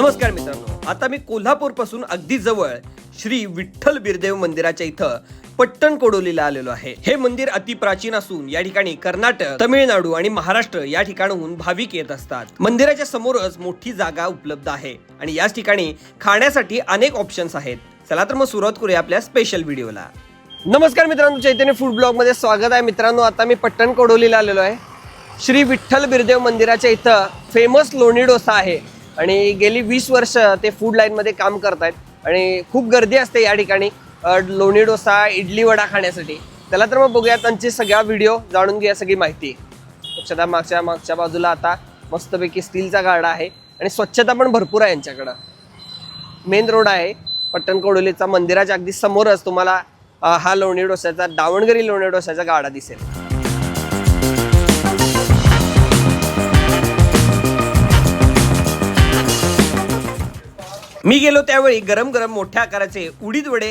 नमस्कार मित्रांनो आता मी कोल्हापूरपासून अगदी जवळ श्री विठ्ठल बिरदेव मंदिराच्या इथं पट्टण कोडोलीला आलेलो आहे. हे मंदिर अति प्राचीन असून या ठिकाणी कर्नाटक तमिळनाडू आणि महाराष्ट्र या ठिकाणाहून भाविक येत असतात. मंदिराच्या समोरच मोठी जागा उपलब्ध आहे आणि याच ठिकाणी खाण्यासाठी अनेक ऑप्शन्स आहेत. चला तर मग सुरुवात करूया आपल्या स्पेशल व्हिडिओला नमस्कार मित्रांनो चैतन्य फूड ब्लॉगमध्ये स्वागत आहे. मित्रांनो आता मी पट्टण कोडोलीला आलेलो आहे. श्री विठ्ठल बिरदेव मंदिराच्या इथं फेमस लोणी डोसा आहे. आणि गेली वीस वर्ष ते फूड लाईनमध्ये काम करतायत. आणि खूप गर्दी असते या ठिकाणी. लोणी डोसा इडली वडा खाण्यासाठी. त्याला तर मग बघूया त्यांची सगळ्या व्हिडिओ जाणून घेऊया सगळी माहिती. स्वच्छता मागच्या मागच्या बाजूला आता मस्तपैकी स्टीलचा गाडा आहे. आणि स्वच्छता पण भरपूर आहे यांच्याकडं. मेन रोड आहे. पट्टण कोडोलीचा मंदिराच्या अगदी समोरच तुम्हाला हा लोणी डोस्याचा दावणगिरी लोणी डोस्याचा गाडा दिसेल. मी गेलो त्यावेळी गरम गरम मोठ्या आकाराचे उडीद वडे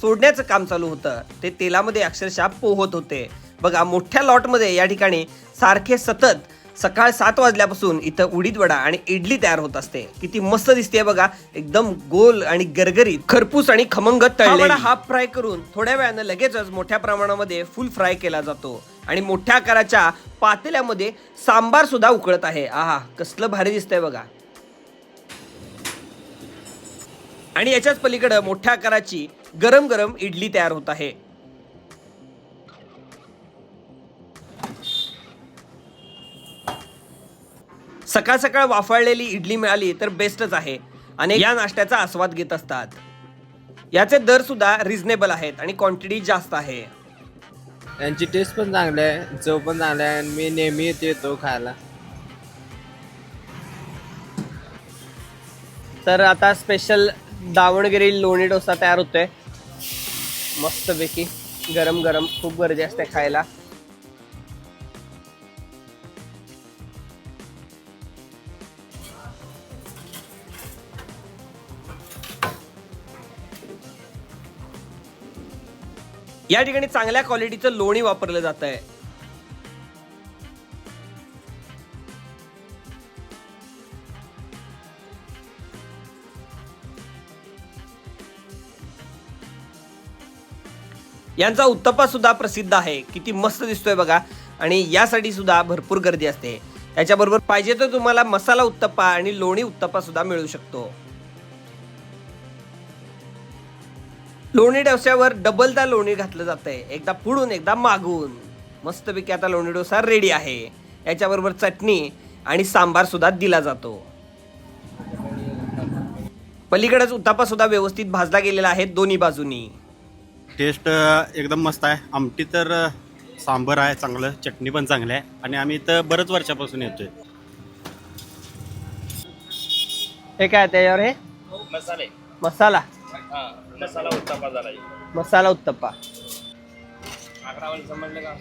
सोडण्याचं काम चालू होतं. ते तेलामध्ये अक्षरशः पोहत होते. बघा मोठ्या लॉटमध्ये या ठिकाणी सारखे सतत सकाळ सात वाजल्यापासून इथं उडीद वडा आणि इडली तयार होत असते. किती मस्त दिसते बघा. एकदम गोल आणि गरगरीत खरपूस आणि खमंग तळलेला. हाफ फ्राय करून थोड्या वेळानं लगेचच मोठ्या प्रमाणामध्ये फुल फ्राय केला जातो. आणि मोठ्या आकाराच्या पातेल्यामध्ये सांबार सुद्धा उकळत आहे. आहा कसलं भारी दिसतंय बघा. आणि याच्याच पलीकडं मोठ्या आकाराची गरम गरम इडली तयार होत आहे. सकाळ सकाळ वाफाळलेली इडली मिळाली तर बेस्टच आहे. आणि या नाश्त्याचा आस्वाद घेत असतात. याचे दर सुद्धा रिझनेबल आहेत आणि क्वांटिटी जास्त आहे. यांची टेस्ट पण चांगली आहे चव पण चांगली आहे आणि मी नेहमी येते येतो खायला. तर आता स्पेशल दावणगिरी लोणी डोसा तयार होतोय. मस्तपैकी गरम गरम खूप गर्दी असते खायला. या ठिकाणी चांगल्या क्वालिटीचं लोणी वापरलं जात आहे यांचा उत्तप्पा सुद्धा प्रसिद्ध आहे. किती मस्त दिसतोय बघा. आणि यासाठी सुद्धा भरपूर गर्दी असते. त्याच्याबरोबर पाहिजे तर तुम्हाला मसाला उत्तप्पा आणि लोणी उत्तप्पा सुद्धा मिळू शकतो. लोणी डोस्यावर डबलदा लोणी घातलं जातंय. एकदा पुढून एकदा मागून. मस्तपैकी आता लोणी डोसा रेडी आहे. याच्याबरोबर चटणी आणि सांबार सुद्धा दिला जातो. पलीकडेच उत्तापा सुद्धा व्यवस्थित भाजला गेलेला आहे दोन्ही बाजूनी. टेस्ट एकदम मस्त आहे. आमटी तर सांबर आहे चांगलं. चटणी पण चांगली आहे. आणि आम्ही इथं बरंच वर्षापासून येतोय. हे काय त्याच्यावर हे? मसाले. मसाला. हा मसाला उत्तापा झाला मसाला उत्तप्पा. अकरावाला समजलं का?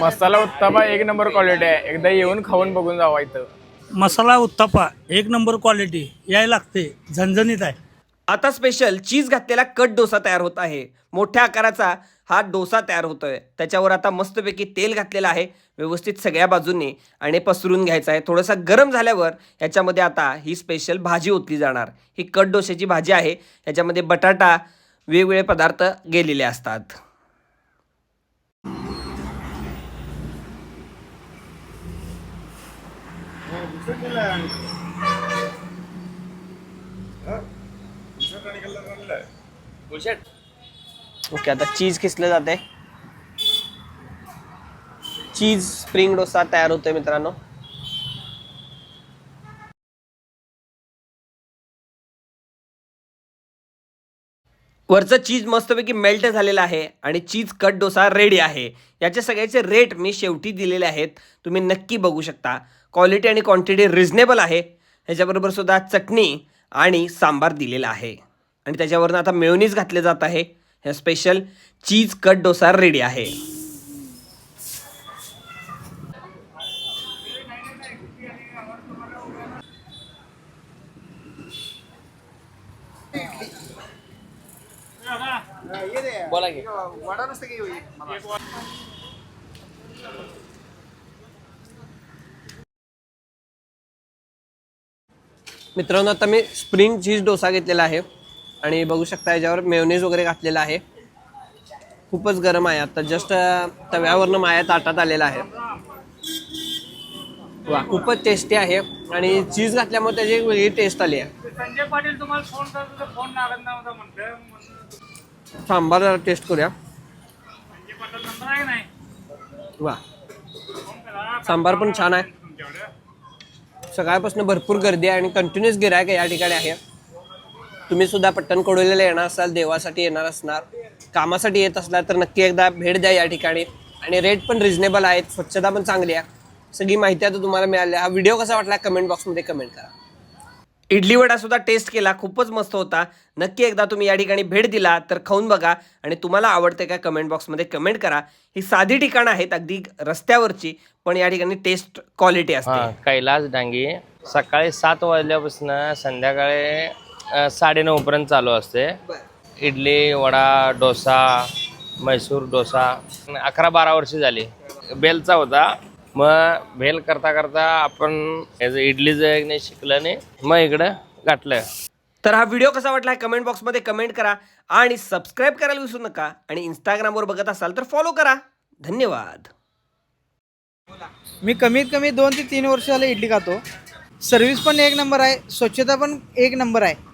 मसाला उत्तापा एक नंबर क्वालिटी आहे. एकदा येऊन खाऊन बघून जावा इथं. मसाला उत्तापा एक नंबर क्वालिटी याय लागते. झणझणीत आहे. आता स्पेशल चीज घातलेला कट डोसा तयार होत आहे. मोठ्या आकाराचा हा डोसा तयार होतोय. त्याच्यावर आता मस्तपैकी तेल घातलेलं आहे. व्यवस्थित सगळ्या बाजूंनी आणि पसरून घ्यायचं आहे. थोडासा गरम झाल्यावर याच्यामध्ये आता ही स्पेशल भाजी ओतली जाणार. ही कट डोश्याची भाजी आहे. याच्यामध्ये बटाटा वेगवेगळे पदार्थ गेलेले असतात. ओके आता चीज किसलं जाते? चीज स्प्रिंग डोसा तयार होतोय मित्रांनो. वरचं चीज मस्तपैकी मेल्ट झालेलं आहे आणि चीज कट डोसा रेडी आहे. याचे सगळ्याचे रेट मी शेवटी दिलेले आहेत. तुम्ही नक्की बघू शकता. क्वालिटी आणि क्वांटिटी रिझनेबल आहे. ह्याच्याबरोबर सुद्धा चटणी आणि सांबार दिलेला आहे. आणि त्याच्यावरनं आता मेयोनीज घातले जात आहे. हे special cheese cut dosa ready आहे. बोला की. मित्रांनो आता मी स्प्रिंग चीज डोसा घेतलेला आहे. आणि बघू शकता याच्यावर मेयोनीज वगैरे घातलेला आहे. खूपच गरम आहे आता. जस्ट तव्यावरनं माया ताटात आलेला आहे. वा खूपच टेस्टी आहे. आणि चीज घातल्यामुळे त्याची एक वेगळी टेस्ट आली आहे. संजय पाटील तुम्हाला फोन करतो फोन लागत नव्हता म्हटलं. सांबार जरा टेस्ट करूया. संजय पाटील नंबर आहे नाही? वा. सांबार पण छान आहे. सकाळपासून भरपूर गर्दी आहे आणि कंटिन्युअस गिरायक या ठिकाणी आहे. तुम्ही सुद्धा पट्टण कडोलीला येणार असाल देवासाठी येणार असणार कामासाठी येत असला तर नक्की एकदा भेट द्या या ठिकाणी. आणि रेट पण रिजनेबल आहेत स्वच्छता पण चांगली आहे. सगळी माहिती आता तुम्हाला मिळाली हा व्हिडिओ कसा वाटला कमेंट बॉक्समध्ये कमेंट करा. इडली वडा सुद्धा टेस्ट केला खूपच मस्त होता. नक्की एकदा तुम्ही या ठिकाणी भेट दिला तर खाऊन बघा. आणि तुम्हाला आवडते का कमेंट बॉक्समध्ये कमेंट करा. ही साधी ठिकाणं आहेत अगदी रस्त्यावरची पण या ठिकाणी टेस्ट क्वालिटी असते. कैलास डांगी. सकाळी सात वाजल्यापासून संध्याकाळी अ, साडेनऊ पर्यंत चालू असते. इडली वडा डोसा मैसूर डोसा. अकरा बारा वर्षी झाली. बेलचा होता. मग भेल करता करता आपण इडलीचं एक नाही शिकलं नाही मग इकडं गाठलं. तर हा व्हिडिओ कसा वाटला कमेंट बॉक्समध्ये कमेंट करा आणि सबस्क्राईब करायला विसरू नका आणि इंस्टाग्रामवर बघत असाल तर फॉलो करा. धन्यवाद. मी कमीत कमी दोन ते तीन वर्ष झाले इडली खातो. सर्व्हिस पण एक नंबर आहे स्वच्छता पण एक नंबर आहे.